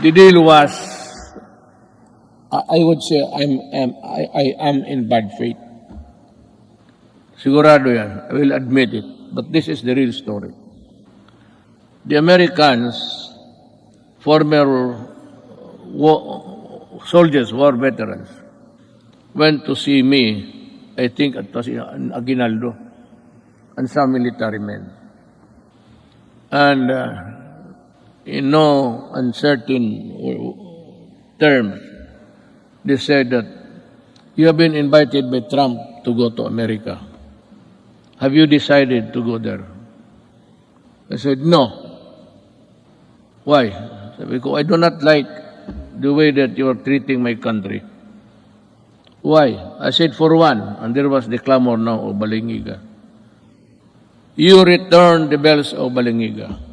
the deal was, I, I would say I'm, am I, I am in bad faith. Sigurado yan. I will admit it. But this is the real story. The Americans, former war, soldiers, war veterans, went to see me, I think it was in Aguinaldo, and some military men. And uh, in no uncertain uh, terms, they said that you have been invited by Trump to go to America. Have you decided to go there? I said, no. Why? Sabi ko, I do not like the way that you are treating my country. Why? I said, for one, and there was the clamor now of Balingiga. You return the bells of Balingiga.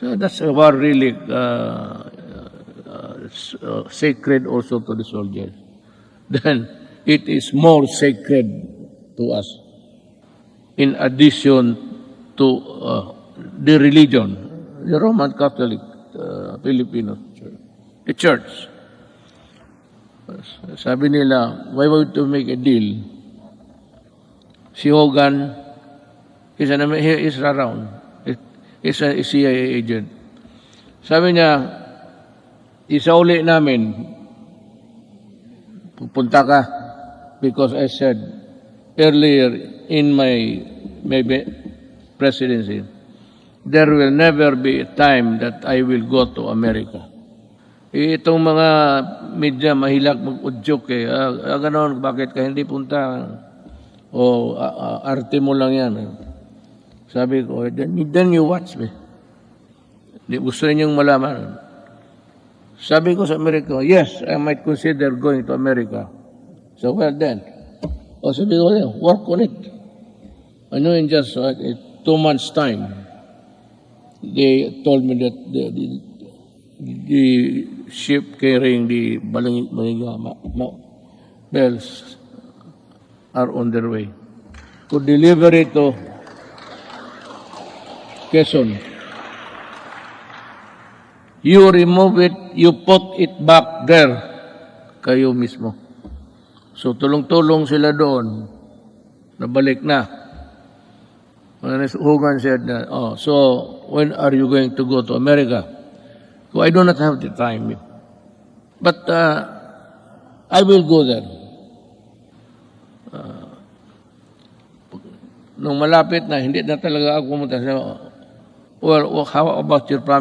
So that's a war really uh, uh, s- uh, sacred also to the soldiers. Then it is more sacred to us. In addition to uh, the religion, the Roman Catholic uh, Filipino Church, the church. Sabi nila, why would to make a deal? Si Hogan, he's an, he is around. He's a CIA agent. Sabi niya, isauli namin, pupunta ka because I said earlier in my maybe presidency, there will never be a time that I will go to America. Eh, Itong mga media mahilag mag-udyok eh. Ah, ah, ganon, bakit ka hindi punta? O ah, ah, arte mo lang yan. eh. Sabi ko, "Eh, then, then you watch me. Di gusto ninyong malaman. Sabi ko sa Amerika, yes, I might consider going to America. So, well then. O sabi ko, "Yeah, work on it. I know in just uh, two months' time, they told me that the, the, the ship carrying the baling, balinga, ma, ma, bells are on their way to deliver it to Quezon. You remove it, you put it back there. Kayo mismo. So tulong-tulong sila doon. Nabalik na. And Hogan said, na, oh, so when are you going to go to America? So I do not have the time. But uh, I will go there. Uh, nung malapit na, hindi na talaga ako pumunta. Ko, Well, how about your promise?